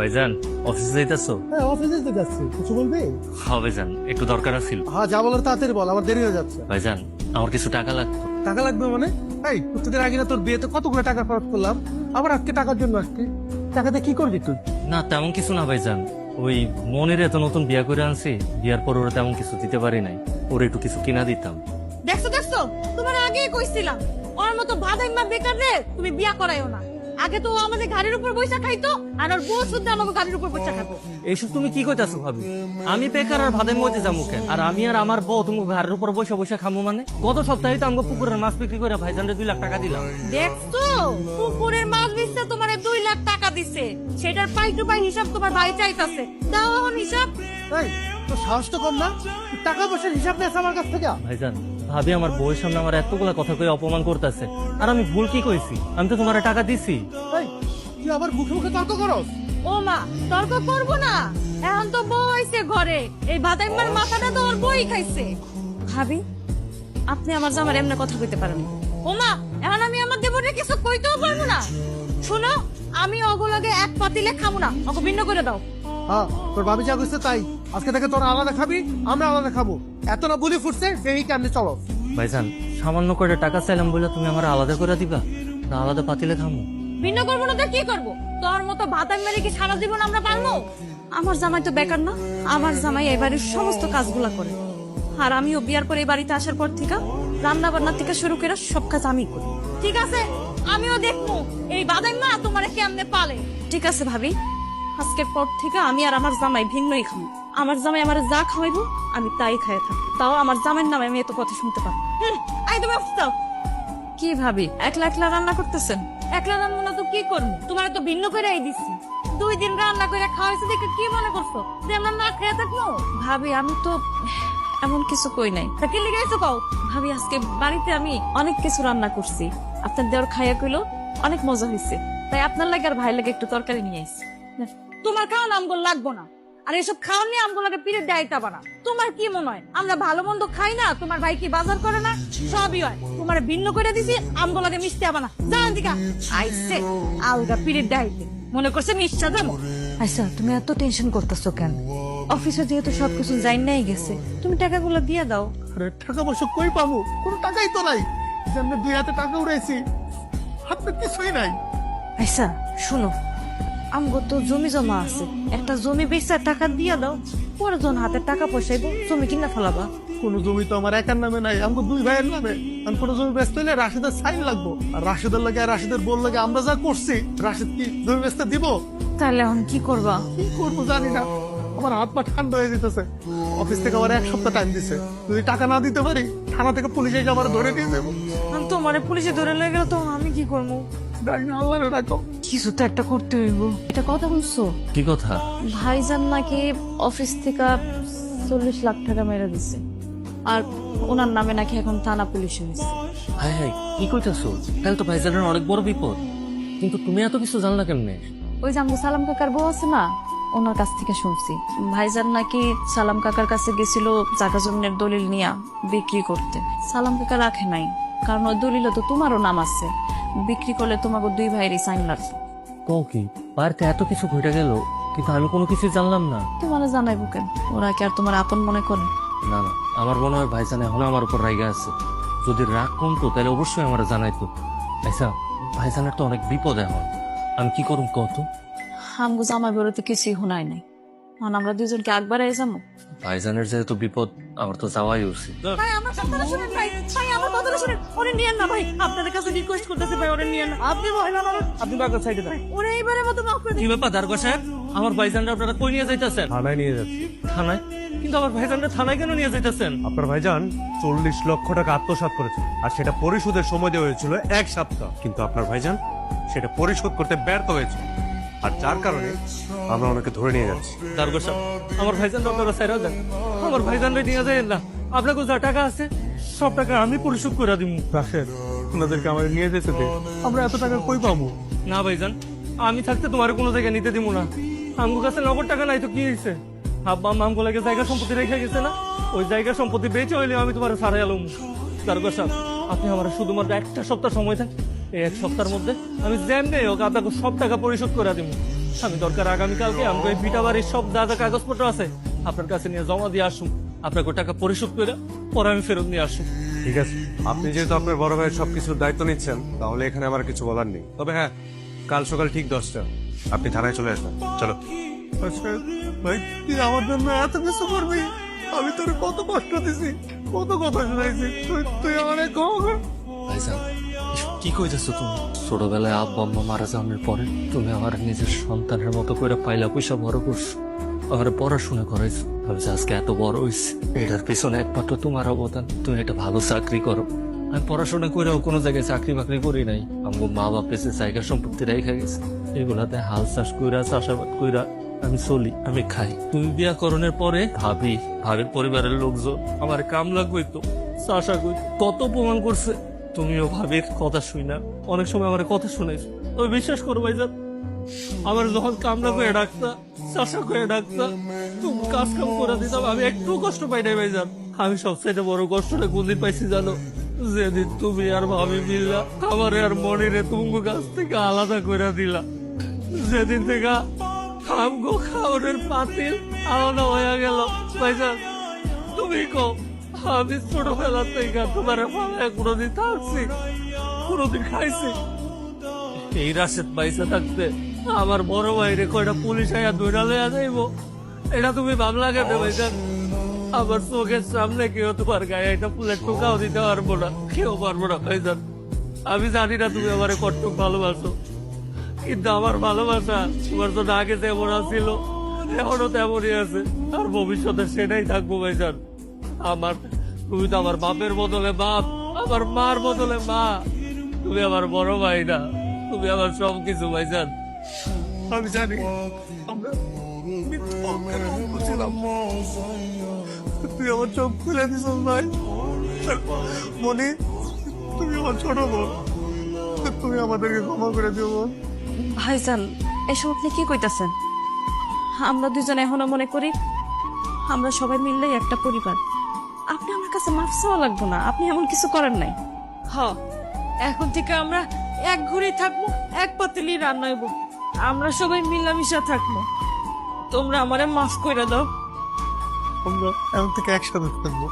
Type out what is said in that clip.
ভাইজান অফিসে যাইতেছো? হ্যাঁ অফিসে তো যাচ্ছি। কিছু বলবি? হ্যাঁ ভাইজান একটু দরকার আছিল হ্যাঁ যা বলার তাড়াতাড়ি বল আমার দেরি হয়ে যাচ্ছে। ভাইজান আমার কিছু টাকা লাগতো টাকা লাগবে মানে? এই প্রত্যেকদিন আগে না তোর বিয়েতে কতগুলো টাকা খরচ করলাম? আবার আজকে টাকার জন্য আসছি। টাকাতে কি করবি তুই? না তেমন কিছু না ভাইজান। ওই মনের এত নতুন বিয়া করে আনছি বিয়ার পর ওরা তেমন কিছু দিতে পারি নাই। ওর একটু কিছু কিনা দিতাম। দেখছ দেখছ? তোমার আগেই কইছিলাম ওর মতো ভাদাইমা বেকার রে তুমি বিয়া করাইও না। আগে তো আমাদের গাড়ির উপর বইসা খাইতো আর ওর বউ শুদ্ধ আমাকে গাড়ির উপর বইসা খাব এইসব তুমি কি কইতাছো ভাবি? আমি বেকার আর ভাদের মধ্যে যাব কেন? আর আমি আর আমার বউ তুমি ঘরের উপর বসে বসে খামো মানে? গত সপ্তাহে তো আমাকে পুকুরের মাছ বিক্রি করে ভাইজানরে দুই লাখ টাকা দিলাম। দেখছ? পুকুরের মাছ বেচতে তোমার দুই লাখ টাকা দিছে। সেটার পাই টু পাই হিসাব তোমার ভাই চাইতাছে। দাও এখন হিসাব। এই তোর সাহস তো কম না? টাকা পয়সার হিসাব নেস আমার কাছ থেকে? ভাইজান ভাবি আমার বউয়ের সামনে আমার এতগুলা কথা কয়ে অপমান করতেছে। আর আমি ভুল কি কইছি? আমি তো তোমার টাকা দিছি। তুই আবার মুখে মুখে তর্ক করস? ও মা তর্ক করব না। এখন তো বউ আইছে ঘরে। এই ভাদাইমার মাথাটা তো ওর বই খাইছে। ভাবি আপনি আমার জামার এমনি কথা কইতে পারেন ও মা এখন আমি আমার দেবরে কিছু কইতেও পারব না। শুনো আমি ওগুলোকে এক পাতিলে খাব না। ওকে ভিন্ন করে দাও। হ্যাঁ তোর ভাবি যা করছে তাই। আজকে থেকে তোরা আলাদা খাবি আমরা আলাদা খাব। এত না বলি ফুটছে সেই কারণে চলো? ভাইজান সামান্য করে টাকা চাইলাম বলে তুমি আমার আলাদা করে দিবা? না আলাদা পাতিলে খামো। ভিন্ন করব না তো কি করব? তোর মতো ভাতার মেরে কি সারা জীবন আমরা পারব আমার জামাই তো বেকার না আমার জামাই এই বাড়ির সমস্ত কাজগুলা করে। আর আমিও বিয়ার পরে এই বাড়িতে আসার পর থেকে রান্না বান্না থেকে শুরু করে সব কাজ আমি করি। ঠিক আছে? আমিও দেখব এই বাদাই মা তোমার কেমনে পালে। ঠিক আছে ভাবি আজকের পর থেকে আমি আর আমার জামাই ভিন্নই খাব আমার জামাই আমার যা খাওয়াইবো আমি তাই খাই থাকব। তাও আমার জামাইয়ের নামে আমি এত কথা শুনতে একদম কি ভাবি একলা একলা রান্না করতেছেন? একলা রান্না তো কি করব? তোমার তো ভিন্ন করে এই দিচ্ছি দুই দিন রান্না করে খাওয়াইছে দেখে কি মনে করছ? যে আমরা না খেয়ে থাকব? ভাবি আমি তো এমন কিছু কই নাই। তা কি লিগাইছো কও? ভাবি আজকে বাড়িতে আমি অনেক কিছু রান্না করছি। আপনার দেওয়ার খাইয়া কইলো অনেক মজা হয়েছে তাই আপনার লাগে আর ভাই লাগে একটু তরকারি নিয়ে আইছি। তোমার খাওয়ান আমগুলো লাগবো না। আর এসব খাওয়ান নিয়ে আমগুলোকে পিরিয়ড দেয়টা বানা তোমার কি মনে হয়? আমরা ভালো মন্দ খাই না? তোমার ভাই কি বাজার করে না? সবই হয়। তোমার ভিন্ন করে দিছি আমগুলোকে মিষ্টি আবানা জান দিকা আইসে আলগা পিরিয়ড দেয়তে মনে করছে মিষ্টা যাব আচ্ছা তুমি এত টেনশন করতেছো কেন? অফিসে যেহেতু সবকিছু যাই নাই গেছে তুমি টাকাগুলো দিয়ে দাও। আরে টাকা পয়সা কই পাবো? কোনো টাকাই তো নাই। সামনে দুই হাতে টাকা উড়াইছি হাতে কিছুই নাই। আচ্ছা শুনো। আমগো তো জমি জমা আছে। একটা জমি বেচা টাকা দিয়া দাও পরে জন হাতে টাকা পয়সাইবো জমি কিনা ফেলাবা। কোনো জমি তো আমার একার নামে নাই আমাকে দুই ভাইয়ের নামে। আমি কোনো জমি বেচতে হলে রাশিদের সাইন লাগবো। আর রাশিদের লাগে রাশিদের বোন লাগে আমরা যা করছি রাশিদ কি জমি বেচতে দিব? তাহলে এখন কি করবা? কি করব জানি না। আমার হাত পা ঠান্ডা হয়ে যেতেছে। অফিস থেকে আমার এক সপ্তাহ টাইম দিছে। যদি টাকা না দিতে পারি থানা থেকে পুলিশে আমার ধরে নিয়ে যাব। তোমারে পুলিশে ধরে লেগে গেল তো আমি কি করব? জানি না আল্লাহ রাখো কিছু তো একটা করতে হইব। এটা কথা বলছো? কি কথা? ভাইজান নাকি অফিস থেকে চল্লিশ লাখ টাকা মেরে দিছে। আর ওনার নামে নাকি এখন থানা পুলিশ হয়েছে। হাই হাই কি কইতাছো? তাহলে তো ভাইজানের অনেক বড় বিপদ। কিন্তু তুমি এত কিছু জানলা কেমনে? ওই যে আমগো সালাম কাকার বউ আছে না ওনার কাছ থেকে শুনছি। ভাইজান নাকি সালাম কাকার কাছে গেছিল জাগা জমিনের দলিল নিয়া বিক্রি করতে। সালাম কাকা রাখে নাই কারণ ওই দলিলে তো তোমারও নাম আছে। বিক্রি করলে তোমাকে দুই ভাইয়েরই সাইন লাগবে। কও কি বাড়িতে এত কিছু ঘটে গেল কিন্তু আমি কোনো কিছু জানলাম না। তোমার জানাইবো কেন? ওরা কি আর তোমার আপন মনে করে? না না আমার মনে হয় ভাইজান এখনও আমার উপর রাইগা আছে। যদি রাগ কমতো তাহলে অবশ্যই আমার জানাইতো। আচ্ছা ভাইজানের তো অনেক বিপদ এখন। আমি কি করুম কত আমগো জামাই বেরোতে কিছুই শোনাই নাই। মানে আমরা দুজনকে একবারে যাব ভাইজানের যেহেতু বিপদ আমার তো যাওয়াই উচিত। ভাই আমার কথাটা শুনেন ভাই। ভাই আমার কথাটা শুনেন। ওরে নিয়েন না ভাই। আপনাদের কাছে রিকোয়েস্ট করতেছে ভাই ওরে নিয়েন না। আপনি মহিলা না আপনি বাগের সাইডে দেন। ওরে এইবারে মতো মাফ করে দিন। কি ব্যাপার দারগা সাহেব? আমার ভাইজানরা আপনারা কই নিয়ে যাইতেছেন? থানায় নিয়ে যাচ্ছি। থানায়? কিন্তু আমার ভাইজানরা থানায় কেন নিয়ে যাইতেছেন? আপনার ভাইজান চল্লিশ লক্ষ টাকা আত্মসাৎ করেছে। আর সেটা পরিশোধের সময় দেওয়া হয়েছিল এক সপ্তাহ। কিন্তু আপনার ভাইজান সেটা পরিশোধ করতে ব্যর্থ হয়েছে। আর যার কারণে আমরা ওনাকে ধরে নিয়ে যাচ্ছি। দারগা সাহেব আমার ভাইজান আপনারা সাইরা দেন আমার ভাইজানরা নিয়ে যাইেন না। আপনাকে যা টাকা আছে সব টাকা আমি পরিশোধ করে দিব রাশেদ ওনাদেরকে আমাদের নিয়ে যেতে দে। আমরা এত টাকা কই পাবো? না ভাইজান আমি থাকতে তোমার কোনো জায়গায় নিতে দিব না। আমগো কাছে নগদ টাকা নাই তো কি হয়েছে আব্বা আমগো লাগে জায়গা সম্পত্তি রেখে গেছে না? ওই জায়গা সম্পত্তি বেঁচে হইলে আমি তোমার সারাই আলম দারগা সাহেব আপনি আমার শুধুমাত্র একটা সপ্তাহ সময় থাক এই এক সপ্তাহের মধ্যে আমি যেমনি হোক আপনাকে সব টাকা পরিশোধ করে দিব। আমি দরকার আগামীকালকে আমাকে ওই ভিটা বাড়ির সব যা যা কাগজপত্র আছে আপনার কাছে নিয়ে জমা দিয়ে আসুন। আপনাকে টাকা পরিশোধ করে পরে আমি ফেরত নিয়ে আসুন। ঠিক আছে। আপনি যেহেতু আপনার বড় ভাইয়ের সবকিছুর দায়িত্ব নিচ্ছেন তাহলে এখানে আমার কিছু বলার নেই। তবে হ্যাঁ কাল সকাল ঠিক দশটা। আপনি থানায় চলে আসবেন। চলো। আচ্ছা, ভাই তুই আমার জন্য এত কিছু করবি? আমি তোর কত কষ্ট দিছি কত কথা শুনাইছি। তুই আমার ক্ষমা কর। কি কইতেছো তুমি? ছোটবেলায় আব্বা আম্মা মারা যাওয়ার পরে তুমি আমার নিজের সন্তানের মতো করে পাইলা পয়সা বড় করছ। আমার পড়াশোনা করাইছো। আমি আজকে এত বড় হইছি, এটার পিছনে একমাত্র তোমার অবদান। তুমি একটা ভালো চাকরি করো। আমি পড়াশোনা করেও কোনো জায়গায় চাকরি বাকরি করি নাই। আমার মা বাপ এসে জায়গা সম্পত্তি রেখে গেছে। এগুলাতে হাল চাষ কইরা, চাষাবাদ কইরা আমি চলি, আমি খাই। তুমি বিয়া করণের পরে ভাবি, ভাবির পরিবারের লোকজন আমার কাম লাগবে তো চাষা কই কত প্রমাণ করছে। তুমিও ভাবির কথা শুই না। অনেক সময় আমার কথা শুনেছ তবে বিশ্বাস করো ভাইজান, আমার যখন কামনা করে ডাকতা চাষা করে ডাকতা তুমি কাজ কাম করে দিতাম, আমি একটু কষ্ট পাই নাই ভাইজান। আমি সবচেয়ে বড় কষ্টটা কোনদিন পাইছি জানো? যেদিন তুমি আর ভাবি মিললা, আমার আর মনিরে তুমি কাছ থেকে আলাদা করে দিলা। যেদিন থেকে খামগো খাওয়ানোর পাতিল আলাদা হয়ে গেল। ভাইজান, তুমি কো আমি ছোটবেলা থেকে তোমার পালায় কোনোদিন থাকছি, কোনোদিন খাইছি। এই রাশেদ পয়সা থাকতে আমার বড় ভাইরে কয়টা পুলিশ আয়া দৌড়া লইয়া যাইব? এটা তুমি ভাবলা কেন ভাইজান আমার চোখের সামনে কেউ তোমার গায়ে এটা ফুলের টোকাও দিতে পারব না, কেউ পারব না ভাইজান আমি জানি না তুমি আমার কট্টক ভালোবাসো, কিন্তু আমার ভালোবাসা তোমার জন্য আগে যেমন ছিল এখনও তেমনই আছে, আর ভবিষ্যতে সেটাই থাকব, ভাইজান। আমার তুমি তো আমার বাপের বদলে বাপ, আমার মার বদলে মা। তুমি আমার বড় ভাই না, তুমি আমার সব কিছু ভাই ভাইজান আমি জানি। তুই আমার চোখ খুলে দিস ভাই। মনি, তুমি আমার ছোট বোন। তুমি আমাদেরকে ক্ষমা করে দিও ভাইজান, এসব আপনি কি কইতাছেন? আমরা দুজন এখনও মনে করি, আমরা সবাই মিললেই একটা পরিবার। আপনি আমার কাছে মাফ চাওয়া লাগবো না। আপনি এমন কিছু করেন নাই। হ এখন থেকে আমরা এক ঘুরেই থাকব এক পাতিলি রান্না হইব। আমরা সবাই মিলামিশা থাকব। তোমরা আমারে মাফ করে দাও। আমরা এখন থেকে একসাথে থাকব।